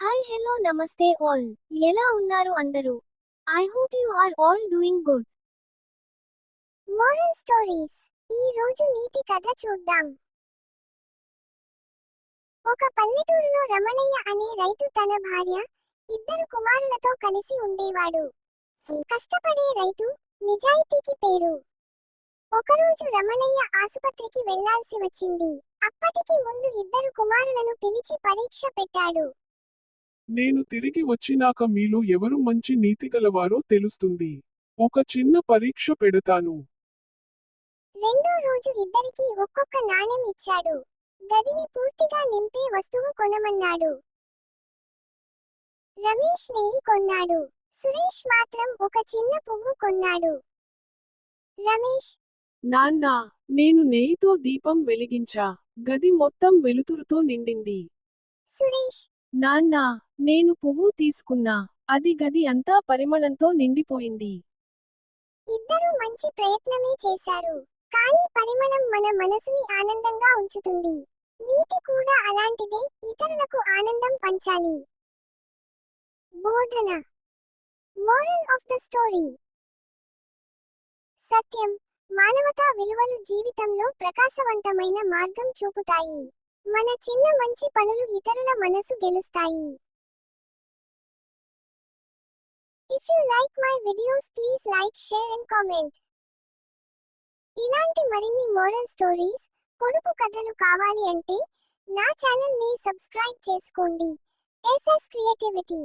Hi hello నమస్తే all ఎలా ఉన్నారు అందరూ? I hope you are all doing good moral stories ఈ రోజు నీతి కథ చూద్దాం. ఒక పల్లెటూరులో రమణయ్య అనే రైతు తన భార్య ఇద్దరు కుమారులతో కలిసి ఉండేవాడు. కష్టపడే రైతు నిజాయితీకి పేరు. ఒకరోజు రమణయ్య ఆసుపత్రికి వెళ్ళాల్సి వచ్చింది. అప్పటికి ముందు ఇద్దరు కుమారులను పిలిచి పరీక్ష పెట్టాడు. నేను తిరిగి వచ్చినాక మీలో ఎవరు మంచి నీతిగలవారో తెలుస్తుంది. ఒక చిన్న పరీక్ష పెడతాను. రెండో రోజు ఇద్దరికీ ఒక్కొక్క నాణెం ఇచ్చాడు. గదిని పూర్తిగా నింపే వస్తువు కొనమన్నాడు. రమేష్ నెయ్యి కొన్నాడు. సురేష్ మాత్రం ఒక చిన్న పువ్వు కొన్నాడు. రమేష్ నాన్నా నేను నెయ్యితో దీపం వెలిగించా. గది మొత్తం వెలుతురుతో నిండింది. సురేష్ నాన్నా నేను పువ్వు తీసుకున్నా. అది గది అంతా పరిమళంతో నిండిపోయింది. ఇద్దరూ మంచి ప్రయత్నమే చేశారు. కానీ పరిమళం మన మనసుని ఆనందంగా ఉంచుతుంది. నీతి కూడా అలాంటిదే ఇతరులకు ఆనందం పంచాలి. బోధన. Moral of the story. సత్యం మానవతా విలువలు జీవితంలో ప్రకాశవంతమైన మార్గం చూపుతాయి. మన చిన్న మంచి పనులు ఇతరుల మనసు గెలుస్తాయి. If you like my videos please like share and comment ఇలాంటి మరిన్ని మోరల్ స్టోరీస్ పొడుపు కథలు కావాలి అంటే నా ఛానల్ని సబ్స్క్రైబ్ చేసుకోండి ఎస్ఎస్ క్రియేటివిటీ